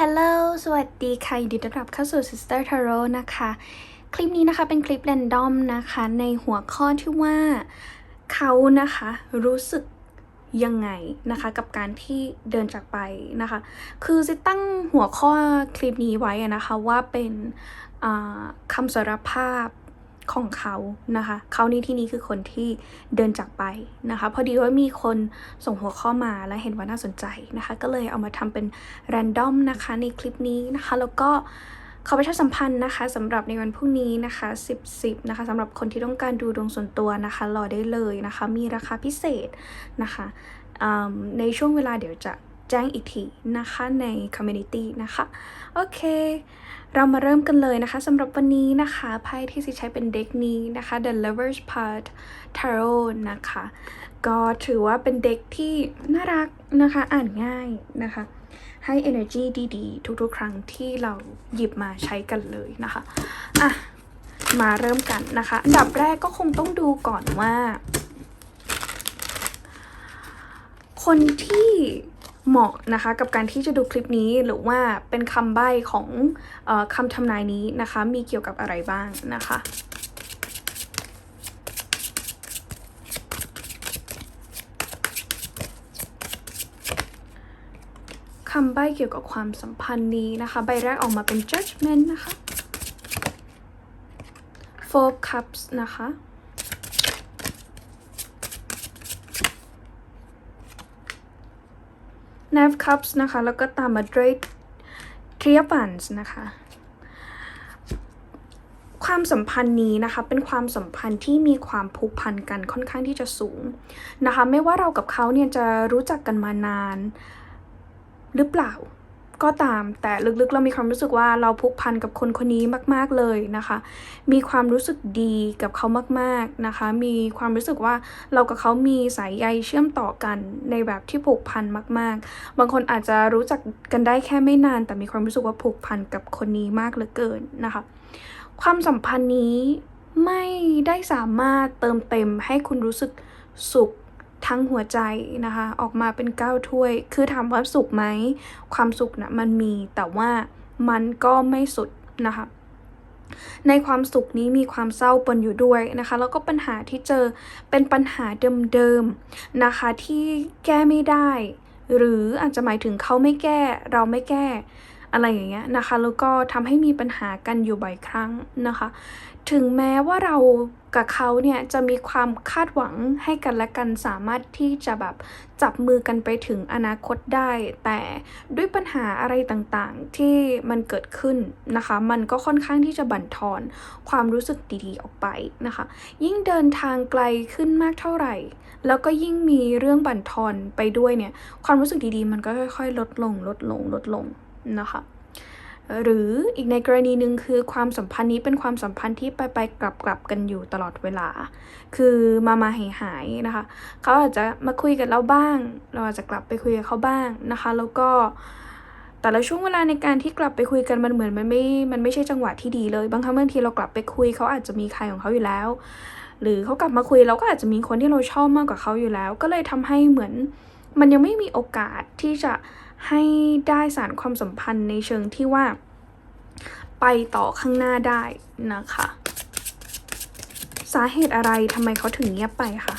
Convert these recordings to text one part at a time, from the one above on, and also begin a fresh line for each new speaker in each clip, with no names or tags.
ฮัลโหล สวัสดีค่ะยินดีต้อนรับเข้าสู่ Sister Tarot นะคะ คลิปนี้นะคะเป็นคลิปแรนดอมนะคะ ในหัวข้อที่ว่าเขานะคะรู้สึกยังไงนะคะกับการที่เดินจากไปนะคะ คือจะตั้งหัวข้อคลิปนี้ไว้นะคะว่าเป็นคำสารภาพ ของเขานะคะเขานี่ที่นี้คือคนที่เดินจากไปนะคะ พอดีว่ามีคนส่งหัวข้อมาและเห็นว่าน่าสนใจนะคะ ก็เลยเอามาทำเป็นแรนดอมนะคะในคลิปนี้นะคะ แล้วก็ขอประชาสัมพันธ์นะคะสำหรับในวันพรุ่งนี้นะคะ 10 10นะคะสำหรับคนที่ต้องการดูดวงส่วนตัวนะคะรอได้เลยนะคะ มีราคาพิเศษนะคะในช่วงเวลาเดี๋ยวจะ แจ้งอีกทีนะคะใน Community นะคะ โอเค เรามาเริ่มกันเลยนะคะสำหรับวันนี้นะคะไพ่ที่สิใช้เป็นเด็กนี้นะคะ The Lovers Part Tarot นะคะ ก็ถือว่าเป็นเด็กที่น่ารักนะคะอ่านง่ายนะคะ ให้ energy ดีๆ ทุกๆ ครั้งที่เราหยิบมาใช้กันเลยนะคะอะมาเริ่มกันนะคะ อันดับแรกก็คงต้องดูก่อนว่า คนที่ เหมาะนะคะกับการที่จะดูคลิปนี้หรือว่าเป็นคำใบ้ของออคำทำนายนี้นะคะ มีเกี่ยวกับอะไรบ้างนะคะคำใบ้เกี่ยวกับความสัมพันธ์นี้นะคะ ใบแรกออกมาเป็น judgment นะคะ four cups นะคะ knife cups นะคะ แล้วก็ตามมาด้วย clear f u n s นะคะ ความสัมพันธ์นี้นะคะ เป็นความสัมพันธ์ที่มีความผูกพันกันค่อนข้างที่จะสูงนะคะ ไม่ว่าเรากับเขาเนี่ยจะรู้จักกันมานานหรือเปล่า ก็ตาม แต่ลึกๆ เรามีความรู้สึกว่าเราผูกพันกับคนคนนี้มาก ๆเลยนะคะ มีความรู้สึกดีกับเขามากๆนะคะ มีความรู้สึกว่าเรากับเขามีสายใยเชื่อมต่อกันในแบบที่ผูกพันมาก ๆ บางคนอาจจะรู้จักกันได้แค่ไม่นาน แต่มีความรู้สึกว่าผูกพันกับคนนี้มากเหลือเกินนะคะ ความสัมพันธ์นี้ไม่ได้สามารถเติมเต็มให้คุณรู้สึกสุข ทั้งหัวใจนะคะ ออกมาเป็นก้าวถ้วย คือถามว่าสุขไหม ความสุขนะมันมี แต่ว่ามันก็ไม่สุดนะคะ ในความสุขนี้มีความเศร้าปนอยู่ด้วยนะคะ แล้วก็ปัญหาที่เจอเป็นปัญหาเดิมๆนะคะที่แก้ไม่ได้ หรืออาจจะหมายถึงเขาไม่แก้ เราไม่แก้ อะไรอย่างเงี้ยนะคะแล้วก็ทำให้มีปัญหากันอยู่บ่อยครั้งนะคะ ถึงแม้ว่าเรากับเขาเนี่ยจะมีความคาดหวังให้กันและกันสามารถที่จะแบบจับมือกันไปถึงอนาคตได้ แต่ด้วยปัญหาอะไรต่างๆที่มันเกิดขึ้นนะคะ มันก็ค่อนข้างที่จะบั่นทอนความรู้สึกดีๆออกไปนะคะ ยิ่งเดินทางไกลขึ้นมากเท่าไหร่ แล้วก็ยิ่งมีเรื่องบั่นทอนไปด้วยเนี่ยความรู้สึกดีๆ มันก็ค่อยๆ ลดลงลดลงลดลง นะคะหรืออีกในกรณีหนึ่งคือความสัมพันธ์นี้เป็นความสัมพันธ์ที่ไปไปกลับกลับกันอยู่ตลอดเวลา คือมามาหายหายนะคะเขาอาจจะมาคุยกับเราบ้าง เราอาจจะกลับไปคุยกับเขาบ้างนะคะ แล้วก็แต่ละช่วงเวลาในการที่กลับไปคุยกันมันเหมือนมันไม่ มันไม่ใช่จังหวะที่ดีเลย บางครั้งบางทีเรากลับไปคุยเขาอาจจะมีใครของเขาอยู่แล้ว หรือเขากลับมาคุยเราก็อาจจะมีคนที่เราชอบมากกว่าเขาอยู่แล้ว ก็เลยทำให้เหมือนมันยังไม่มีโอกาสที่จะ ให้ได้สารความสัมพันธ์ในเชิงที่ว่า ไปต่อข้างหน้าได้นะคะ สาเหตุอะไรทำไมเขาถึงเงียบไปคะ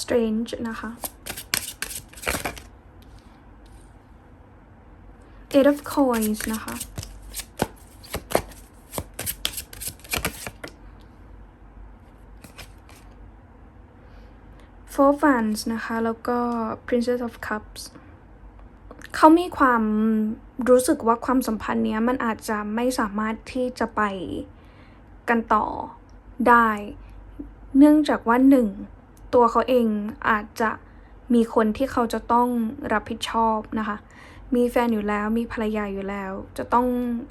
strange นะคะ eight of coins นะคะ four of wands นะคะ แล้วก็ princess of cups เขามีความรู้สึกว่าความสัมพันธ์เนี้ยมันอาจจะไม่สามารถที่จะไปกันต่อได้ เนื่องจากว่าหนึ่งตัวเขาเองอาจจะมีคนที่เขาจะต้องรับผิดชอบนะคะ มีแฟนอยู่แล้ว มีภรรยาอยู่แล้ว จะต้อง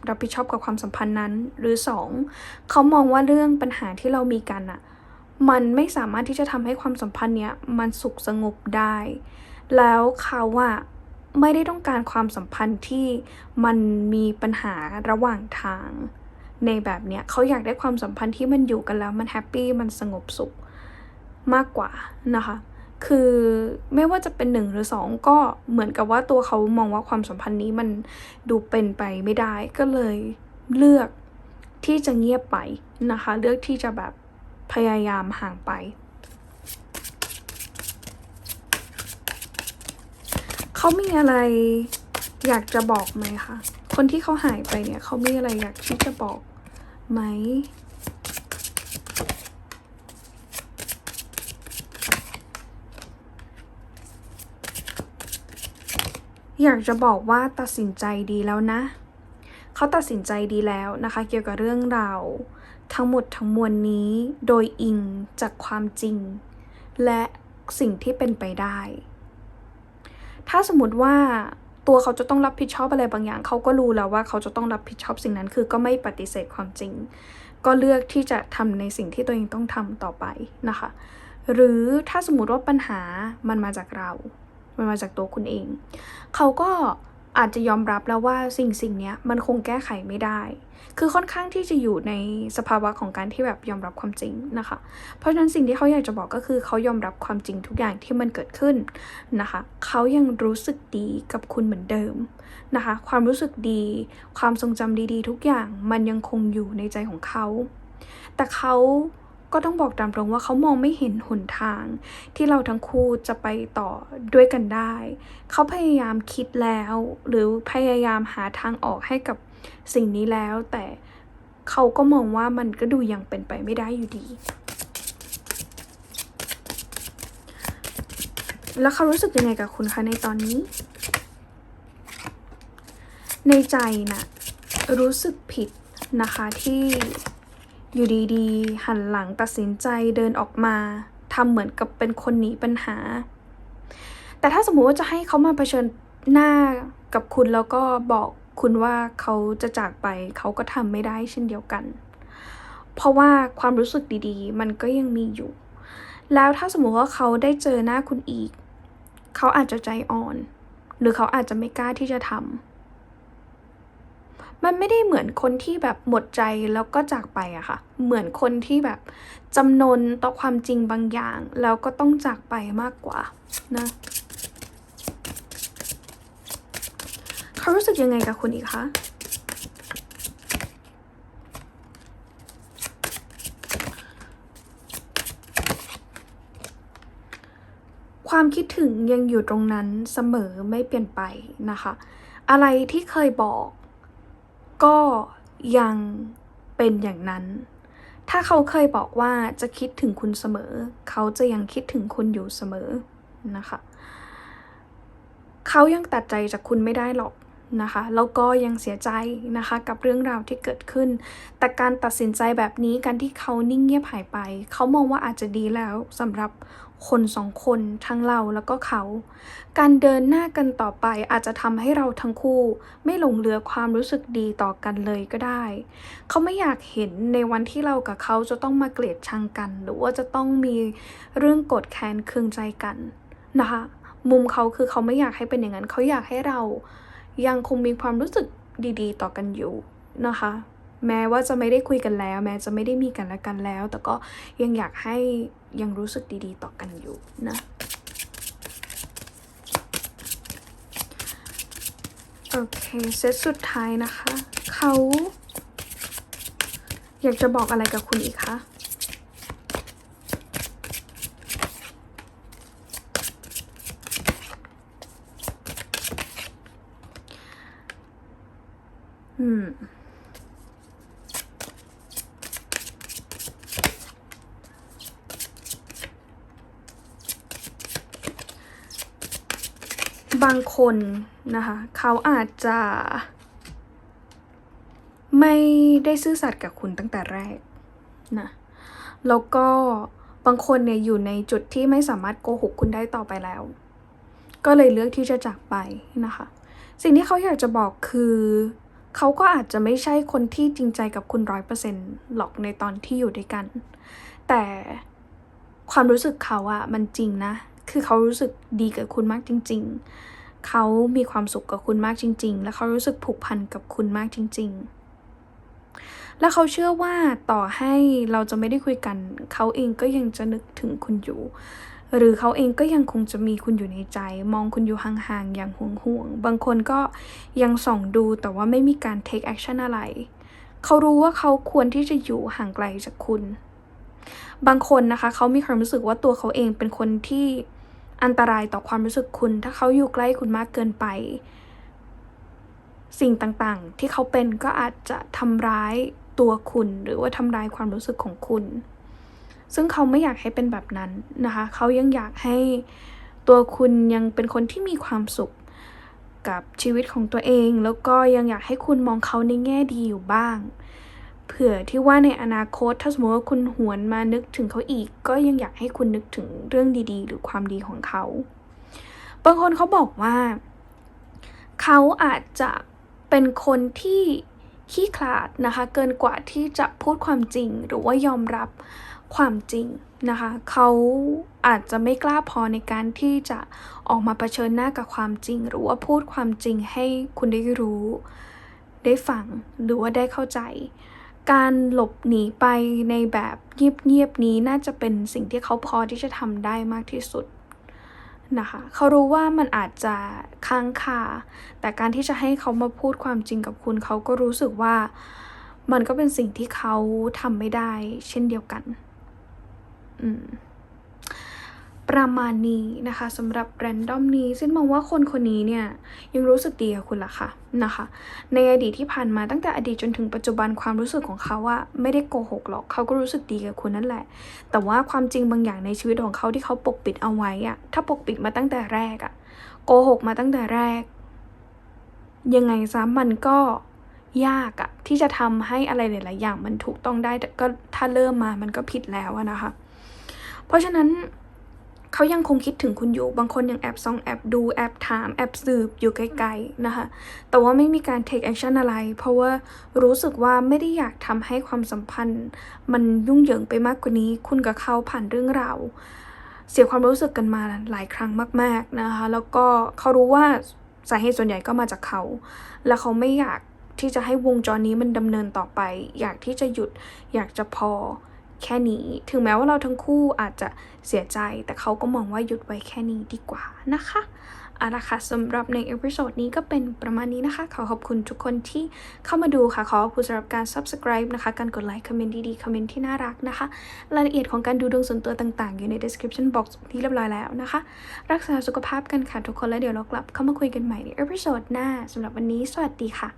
รับผิดชอบกับความสัมพันธ์นั้น หรือสองเขามองว่าเรื่องปัญหาที่เรามีกันอะ มันไม่สามารถที่จะทำให้ความสัมพันธ์เนี้ยมันสุขสงบได้ แล้วเขาอะไม่ได้ต้องการความสัมพันธ์ที่มันมีปัญหาระหว่างทาง ในแบบเนี้ยเขาอยากได้ความสัมพันธ์ที่มันอยู่กันแล้วมันแฮปปี้มันสงบสุขมากกว่านะคะคือไม่ว่าจะเป็นหนึ่งหรือสองก็เหมือนกับว่าตัวเขามองว่าความสัมพันธ์นี้มันดูเป็นไปไม่ได้ก็เลยเลือกที่จะเงียบไปนะคะ เลือกที่จะแบบ พยายามห่างไป เขามีอะไรอยากจะบอกไหมคะ คนที่เขาหายไปเนี่ย เขามีอะไรอยากที่จะบอกไหม อยากจะบอกว่าตัดสินใจดีแล้วนะ เขาตัดสินใจดีแล้วนะคะเกี่ยวกับเรื่องราวทั้งหมดทั้งมวลนี้โดยอิงจากความจริง และสิ่งที่เป็นไปได้ ถ้าสมมติว่าตัวเขาจะต้องรับผิดชอบอะไรบางอย่าง เขาก็รู้แล้วว่าเขาจะต้องรับผิดชอบสิ่งนั้น คือก็ไม่ปฏิเสธความจริง ก็เลือกที่จะทำในสิ่งที่ตัวเองต้องทำต่อไปนะคะ หรือถ้าสมมติว่าปัญหามันมาจากเรา มันมาจากตัวคุณเอง เขาก็ อาจจะยอมรับแล้วว่าสิ่งสิ่งนี้มันคงแก้ไขไม่ได้ คือค่อนข้างที่จะอยู่ในสภาวะของการที่แบบยอมรับความจริงนะคะ เพราะฉะนั้นสิ่งที่เขาอยากจะบอกก็คือเขายอมรับความจริงทุกอย่างที่มันเกิดขึ้นนะคะ เขายังรู้สึกดีกับคุณเหมือนเดิมนะคะ ความรู้สึกดี ความทรงจำดีๆ ทุกอย่างมันยังคงอยู่ในใจของเขา แต่เขา ก็ต้องบอกตามตรงว่าเขามองไม่เห็นหนทาง ที่เราทั้งคู่จะไปต่อด้วยกันได้ เขาพยายามคิดแล้ว หรือพยายามหาทางออกให้กับสิ่งนี้แล้ว แต่เขาก็มองว่ามันก็ดูยังเป็นไปไม่ได้อยู่ดี แล้วเขารู้สึกยังไงกับคุณคะในตอนนี้ ในใจนะ่ะรู้สึกผิดนะคะที่ อยู่ดีๆ หันหลังตัดสินใจเดินออกมาทำเหมือนกับเป็นคนหนีปัญหา แต่ถ้าสมมุติว่าจะให้เขามาเผชิญหน้ากับคุณแล้วก็บอกคุณว่าเขาจะจากไปเขาก็ทำไม่ได้เช่นเดียวกัน เพราะว่าความรู้สึกดีๆ มันก็ยังมีอยู่ แล้วถ้าสมมติว่าเขาได้เจอหน้าคุณอีก เขาอาจจะใจอ่อน หรือเขาอาจจะไม่กล้าที่จะทำ มันไม่ได้เหมือนคนที่แบบหมดใจแล้วก็จากไปอะค่ะ เหมือนคนที่แบบจำนนต่อความจริงบางอย่าง แล้วก็ต้องจากไปมากกว่านะเขารู้สึกยังไงกับคุณอีกคะความคิดถึงยังอยู่ตรงนั้นเสมอไม่เปลี่ยนไปนะคะ อะไรที่เคยบอก ก็ยังเป็นอย่างนั้น ถ้าเขาเคยบอกว่าจะคิดถึงคุณเสมอ เขาจะยังคิดถึงคุณอยู่เสมอนะคะ เขายังตัดใจจากคุณไม่ได้หรอก นะคะแล้วก็ยังเสียใจนะคะกับเรื่องราวที่เกิดขึ้น แต่การตัดสินใจแบบนี้การที่เขานิ่งเงียบหายไป เขามองว่าอาจจะดีแล้วสำหรับคนสองคนทั้งเราแล้วก็เขา การเดินหน้ากันต่อไปอาจจะทำให้เราทั้งคู่ ไม่หลงเหลือความรู้สึกดีต่อกันเลยก็ได้ เขาไม่อยากเห็นในวันที่เรากับเขาจะต้องมาเกลียดชังกัน หรือว่าจะต้องมีเรื่องกดแค้นเคืองใจกันนะคะ มุมเขาคือเขาไม่อยากให้เป็นอย่างนั้น เขาอยากให้เรา ยังคงมีความรู้สึกดีๆ ต่อกันอยู่นะคะ แม้ว่าจะไม่ได้คุยกันแล้ว แม้จะไม่ได้มีกันและกันแล้ว แต่ก็ยังอยากให้ยังรู้สึกดีๆ ต่อกันอยู่นะโอเคเซตสุดท้ายนะคะ เขา อยากจะบอกอะไรกับคุณอีกคะ อืมบางคนนะคะเขาอาจจะไม่ได้ซื่อสัตย์กับคุณตั้งแต่แรกนะแล้วก็บางคนเนี่ยอยู่ในจุดที่ไม่สามารถโกหกคุณได้ต่อไปแล้ว ก็เลยเลือกที่จะจากไปนะคะ สิ่งที่เขาอยากจะบอกคือ เขาก็อาจจะไม่ใช่คนที่จริงใจกับคุณร้อยเปอร์เซ็นต์หรอกในตอนที่อยู่ด้วยกัน แต่ความรู้สึกเขาอะมันจริงนะ คือเขารู้สึกดีกับคุณมากจริง ๆ เขามีความสุขกับคุณมากจริง ๆ และเขารู้สึกผูกพันกับคุณมากจริง ๆ และเขาเชื่อว่าต่อให้เราจะไม่ได้คุยกัน เขาเองก็ยังจะนึกถึงคุณอยู่ หรือเขาเองก็ยังคงจะมีคุณอยู่ในใจ มองคุณอยู่ห่างๆ อย่างห่วงๆ บางคนก็ยังส่องดูแต่ว่าไม่มีการ take action อะไร เขารู้ว่าเขาควรที่จะอยู่ห่างไกลจากคุณ บางคนนะคะ เขามีความรู้สึกว่าตัวเขาเองเป็นคนที่อันตรายต่อความรู้สึกคุณ ถ้าเขาอยู่ใกล้คุณมากเกินไป สิ่งต่างๆ ที่เขาเป็นก็อาจจะทำร้ายตัวคุณ หรือว่าทำร้ายความรู้สึกของคุณ ซึ่งเขาไม่อยากให้เป็นแบบนั้นนะคะ เขายังอยากให้ตัวคุณยังเป็นคนที่มีความสุขกับชีวิตของตัวเอง แล้วก็ยังอยากให้คุณมองเขาในแง่ดีอยู่บ้าง เผื่อที่ว่าในอนาคตถ้าสมมติว่าคุณหวนมานึกถึงเขาอีก ก็ยังอยากให้คุณนึกถึงเรื่องดีๆ หรือความดีของเขา บางคนเขาบอกว่า เขาอาจจะเป็นคนที่ขี้ขลาดนะคะ เกินกว่าที่จะพูดความจริงหรือว่ายอมรับ ความจริงนะคะ เขาอาจจะไม่กล้าพอในการที่จะออกมาเผชิญหน้ากับความจริง หรือว่าพูดความจริงให้คุณได้รู้ ได้ฟังหรือว่าได้เข้าใจ การหลบหนีไปในแบบเงียบๆนี้น่าจะเป็นสิ่งที่เขาพอที่จะทำได้มากที่สุดนะคะเขารู้ว่ามันอาจจะค้างคาแต่การที่จะให้เขามาพูดความจริงกับคุณเขาก็รู้สึกว่ามันก็เป็นสิ่งที่เขาทำไม่ได้เช่นเดียวกัน ประมาณนี้นะคะสำหรับแรนดอมนี้ซึ่งมองว่าคนคนนี้เนี่ยยังรู้สึกดีกับคุณละค่ะนะคะ ในอดีตที่ผ่านมาตั้งแต่อดีตจนถึงปัจจุบันความรู้สึกของเขาอะไม่ได้โกหกหรอกเขาก็รู้สึกดีกับคุณนั่นแหละ แต่ว่าความจริงบางอย่างในชีวิตของเขาที่เขาปกปิดเอาไว้อะถ้าปกปิดมาตั้งแต่แรกอะโกหกมาตั้งแต่แรก ยังไงซะมันก็ยากอะที่จะทำให้อะไรหลาย ๆ อย่างมันถูกต้องได้แต่ก็ถ้าเริ่มมามันก็ผิดแล้วนะคะ เพราะฉะนั้นเขายังคงคิดถึงคุณอยู่ บางคนยังแอบส่องแอบดูแอบถามแอบสืบอยู่ไกลๆนะคะ แต่ว่าไม่มีการ take action อะไร เพราะว่ารู้สึกว่าไม่ได้อยากทำให้ความสัมพันธ์ มันยุ่งเหยิงไปมากกว่านี้ คุณกับเขาผ่านเรื่องราวเสียความรู้สึกกันมาหลายครั้งมาก ๆนะคะ แล้วก็เขารู้ว่าสาเหตุส่วนใหญ่ก็มาจากเขา และเขาไม่อยากที่จะให้วงจรนี้มันดำเนินต่อไป อยากที่จะหยุด อยากจะพอ แค่นี้ ถึงแม้ว่าเราทั้งคู่อาจจะเสียใจ แต่เขาก็มองว่าหยุดไว้แค่นี้ดีกว่านะคะอาละค่ะสำหรับในเอพิโซดนี้ก็เป็นประมาณนี้นะคะ ขอขอบคุณทุกคนที่เข้ามาดูค่ะ ขอขอบคุณสำหรับการ subscribe นะคะ การกดไลค์ คอมเมนต์ดีๆ คอมเมนต์ที่น่ารักนะคะ รายละเอียดของการดูดวงส่วนตัวต่างๆ อยู่ใน description box ที่เรียบร้อยแล้วนะคะ รักษาสุขภาพกันค่ะทุกคน แล้วเดี๋ยวเรากลับเข้ามาคุยกันใหม่ในเอพิโซดหน้าสำหรับวันนี้ สวัสดีค่ะ